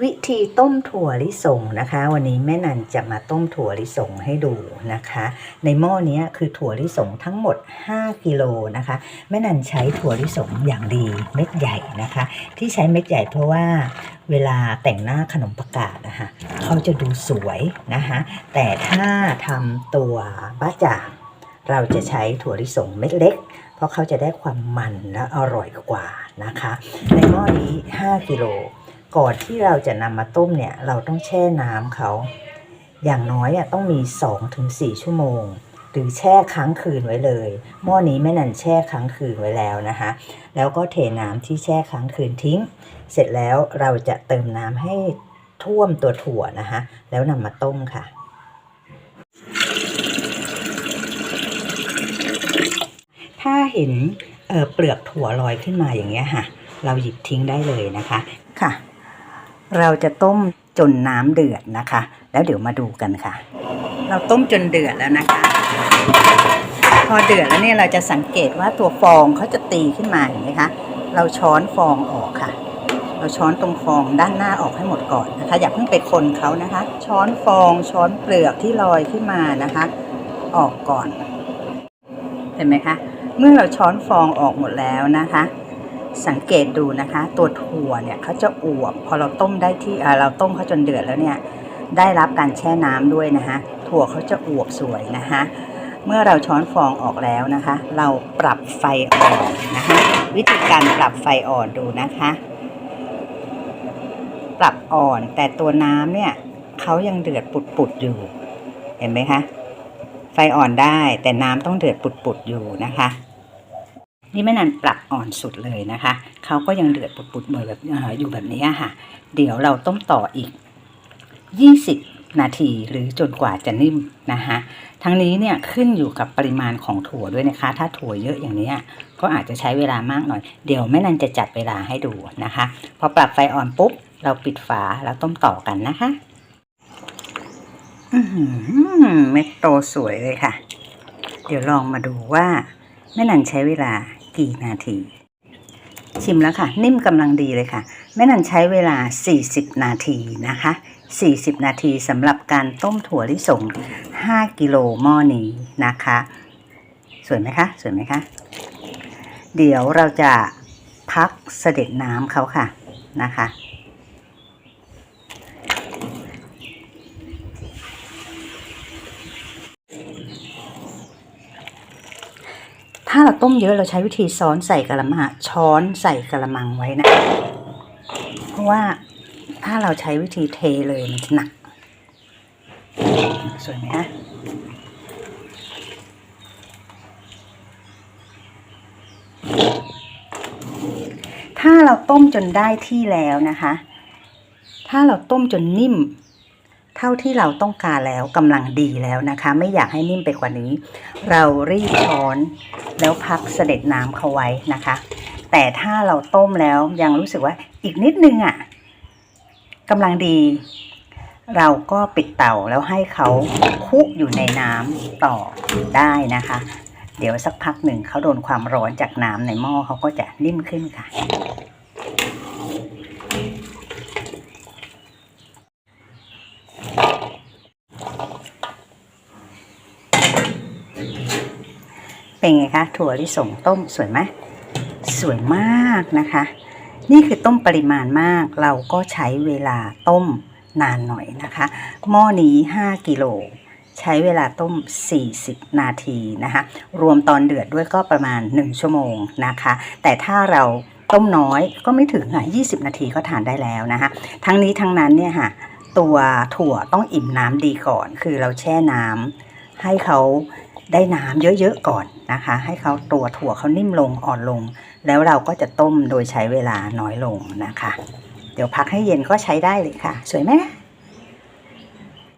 วิธีต้มถั่วลิสงนะคะ วันนี้แม่นันจะมาต้มถั่วลิสงให้ดูนะคะ ในหม้อนี้คือถั่วลิสงทั้งหมด 5กิโลนะคะ แม่นันใช้ถั่วลิสงอย่างดีเม็ดใหญ่นะคะ ที่ใช้เม็ดใหญ่เพราะว่าเวลาแต่งหน้าขนมประกาศนะคะเขาจะดูสวยนะคะ แต่ถ้าทำตัวบ้าจ่างเราจะใช้ถั่วลิสงเม็ดเล็ก เพราะเขาจะได้ความมันและอร่อยกว่านะคะ ในหม้อนี้ 5กิโล ก่อนที่เราจะนำมาต้มเนี่ยเราต้องแช่น้ำเขา อย่างน้อยอะต้องมี 2-4 ชั่วโมง หรือแช่ค้างคืนไว้เลย หม้อนี้แม่นันแช่ค้างคืนไว้แล้วนะคะ แล้วก็เทน้ำที่แช่ค้างคืนทิ้ง เสร็จแล้วเราจะเติมน้ำให้ท่วมตัวถั่วนะคะ แล้วนำมาต้มค่ะถ้าเห็นเเปลือกถั่วลอยขึ้นมาอย่างเงี้ยค่ะ เราหยิบทิ้งได้เลยนะคะค่ะ เราจะต้มจนน้ำเดือดนะคะ แล้วเดี๋ยวมาดูกันค่ะ เราต้มจนเดือดแล้วนะคะ พอเดือดแล้วเนี่ยเราจะสังเกตว่าตัวฟองเขาจะตีขึ้นมาเห็นไหมคะ เราช้อนฟองออกค่ะ เราช้อนตรงฟองด้านหน้าออกให้หมดก่อนนะคะ อย่าเพิ่งไปคนเขานะคะ ช้อนฟองช้อนเปลือกที่ลอยขึ้นมานะคะ ออกก่อน เห็นไหมคะ เมื่อเราช้อนฟองออกหมดแล้วนะคะ สังเกตดูนะคะ ตัวถั่วเนี่ยเขาจะอวบพอเราต้มได้ที่เราต้มเขาจนเดือดแล้วเนี่ยได้รับการแช่น้ำด้วยนะคะถั่วเขาจะอวบสวยนะคะเมื่อเราช้อนฟองออกแล้วนะคะ เราปรับไฟอ่อนนะคะ วิธีการปรับไฟอ่อนดูนะคะ ปรับอ่อนแต่ตัวน้ำเนี่ยเขายังเดือดปุดๆอยู่ เห็นไหมคะไฟอ่อนได้แต่น้ำต้องเดือดปุดๆอยู่นะคะ นี่แม่นันปรับอ่อนสุดเลยนะคะเขาก็ยังเดือดปุดๆเหมือนแบบอยู่แบบนี้ค่ะ เดี๋ยวเราต้มต่ออีก 20 นาทีหรือจนกว่าจะนิ่มนะคะทั้งนี้เนี่ยขึ้นอยู่กับปริมาณของถั่วด้วยนะคะ ถ้าถั่วเยอะอย่างนี้ก็อาจจะใช้เวลามากหน่อย เดี๋ยวแม่นันจะจัดเวลาให้ดูนะคะ พอปรับไฟอ่อนปุ๊บ เราปิดฝาแล้วต้มต่อกันนะคะอือหือเม็ดโตสวยเลยค่ะ เดี๋ยวลองมาดูว่าแม่นันใช้เวลา กี่นาที ชิมแล้วค่ะ นิ่มกำลังดีเลยค่ะ แม่นันใช้เวลา 40 นาทีนะคะ 40 นาทีสำหรับการต้มถั่วลิสง 5 กิโลหม้อนี้นะคะ สวยไหมคะ สวยไหมคะ เดี๋ยวเราจะพักเสด็จน้ำเขาค่ะนะคะ ถ้าเราต้มเยอะเราใช้วิธีซ้อนใส่กระมังช้อนใส่กระมังไว้นะ เพราะว่าถ้าเราใช้วิธีเทเลยมันจะหนัก สวยไหมฮะถ้าเราต้มจนได้ที่แล้วนะคะ ถ้าเราต้มจนนิ่ม ท่าที่เราต้องการแล้วกำลังดีแล้วนะคะ ไม่อยากให้นิ่มไปกว่านี้ เรารีบช้อนแล้วพักเสด็จน้ำเขาไว้นะคะ แต่ถ้าเราต้มแล้วยังรู้สึกว่าอีกนิดนึงอะ่ะกำลังดี เราก็ปิดเตาแล้วให้เขาคุกอยู่ในน้ำต่อได้นะคะ เดี๋ยวสักพักหนึ่งเขาโดนความร้อนจากน้ำในหม้อเขาก็จะนิ่มขึ้นค่ะ เป็นไงคะถั่วลิสงต้มสวยไหมสวยมากนะคะ นี่คือต้มปริมาณมากเราก็ใช้เวลาต้มนานหน่อยนะคะหม้อนี้ 5 กิโลใช้เวลาต้ม 40 นาทีนะคะ รวมตอนเดือดด้วยก็ประมาณ 1 ชั่วโมงนะคะ แต่ถ้าเราต้มน้อยก็ไม่ถึงค่ะ20 นาทีก็ทานได้แล้วนะคะ ทั้งนี้ทั้งนั้นเนี่ยค่ะ ตัวถั่วต้องอิ่มน้ำดีก่อน คือเราแช่น้ำให้เขา ได้น้ำเยอะๆก่อนนะคะ ให้เขาตัวถั่วเขานิ่มลงอ่อนลง แล้วเราก็จะต้มโดยใช้เวลาน้อยลงนะคะ เดี๋ยวพักให้เย็นก็ใช้ได้เลยค่ะ สวยไหม